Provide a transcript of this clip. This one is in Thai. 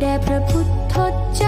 แด่พระพุทธเจ้า